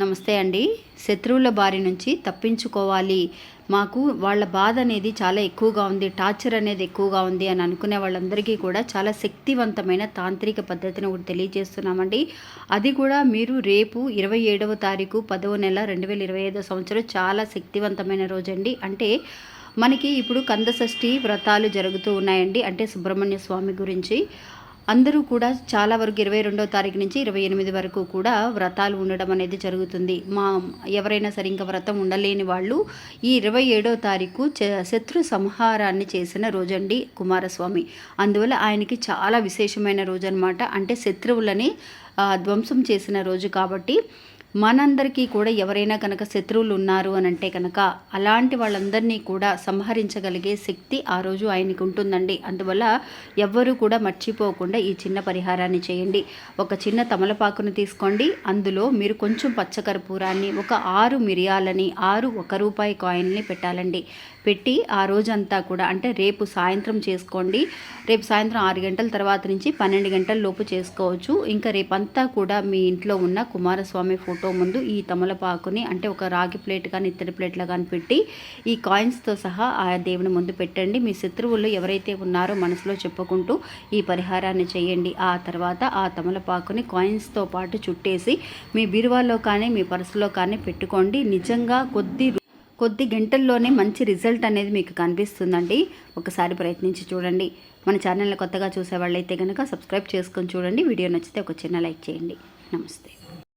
నమస్తే అండి. శత్రువుల బారి నుంచి తప్పించుకోవాలి. మాకు వాళ్ళ బాధ అనేది చాలా ఎక్కువగా ఉంది. టార్చర్ అనేది ఎక్కువగా ఉంది అని అనుకునే వాళ్ళందరికీ కూడా చాలా శక్తివంతమైన తాంత్రిక పద్ధతిని ఒకటి తెలియజేస్తున్నామండి. అది కూడా మీరు రేపు ఇరవై ఏడవ తారీఖు పదవ నెల రెండు వేల ఇరవై ఐదో సంవత్సరం చాలా శక్తివంతమైన రోజండి. అంటే మనకి ఇప్పుడు కందషష్ఠి వ్రతాలు జరుగుతూ ఉన్నాయండి. అంటే సుబ్రహ్మణ్య స్వామి గురించి. అందరూ కూడా చాలా వరకు ఇరవై రెండో తారీఖు నుంచి ఇరవై ఎనిమిది వరకు కూడా వ్రతాలు ఉండడం అనేది జరుగుతుంది. మా ఎవరైనా సరే ఇంకా వ్రతం ఉండలేని వాళ్ళు ఈ ఇరవై ఏడో తారీఖు చ- శత్రు సంహారాన్ని చేసిన రోజండి కుమారస్వామి. అందువల్ల ఆయనకి చాలా విశేషమైన రోజు అనమాట అంటే శత్రువులని ధ్వంసం చేసిన రోజు కాబట్టి మనందరికీ కూడా ఎవరైనా కనుక శత్రువులు ఉన్నారు అని అంటే కనుక అలాంటి వాళ్ళందరినీ కూడా సంహరించగలిగే శక్తి ఆ రోజు ఆయనకు ఉంటుందండి. అందువల్ల ఎవ్వరూ కూడా మర్చిపోకుండా ఈ చిన్న పరిహారాన్ని చేయండి. ఒక చిన్న తమలపాకును తీసుకోండి. అందులో మీరు కొంచెం పచ్చకర్పూరాన్ని ఒక ఆరు మిరియాలని ఆరు ఒక రూపాయి కాయిన్ని పెట్టాలండి. పెట్టి ఆ రోజంతా కూడా అంటే రేపు సాయంత్రం చేసుకోండి. రేపు సాయంత్రం ఆరు గంటల తర్వాత నుంచి పన్నెండు గంటల లోపు చేసుకోవచ్చు. ఇంకా రేపంతా కూడా మీ ఇంట్లో ఉన్న కుమారస్వామి ఫోటో ముందు ఈ తమలపాకుని అంటే ఒక రాగి ప్లేట్ కానీ ఇత్తడి ప్లేట్లో కానీ పెట్టి ఈ కాయిన్స్తో సహా ఆ దేవుని ముందు పెట్టండి. మీ శత్రువులు ఎవరైతే ఉన్నారో మనసులో చెప్పుకుంటూ ఈ పరిహారాన్ని చేయండి. ఆ తర్వాత ఆ తమలపాకుని కాయిన్స్తో పాటు చుట్టేసి మీ బీరువాలో కానీ మీ పర్సులో కానీ పెట్టుకోండి. నిజంగా కొద్ది కొద్ది గంటల్లోనే మంచి రిజల్ట్ అనేది మీకు కనిపిస్తుందండి. ఒకసారి ప్రయత్నించి చూడండి. మన ఛానల్ని కొత్తగా చూసే వాళ్ళైతే కనుక సబ్స్క్రైబ్ చేసుకొని చూడండి. వీడియో నచ్చితే ఒక చిన్న లైక్ చేయండి. నమస్తే.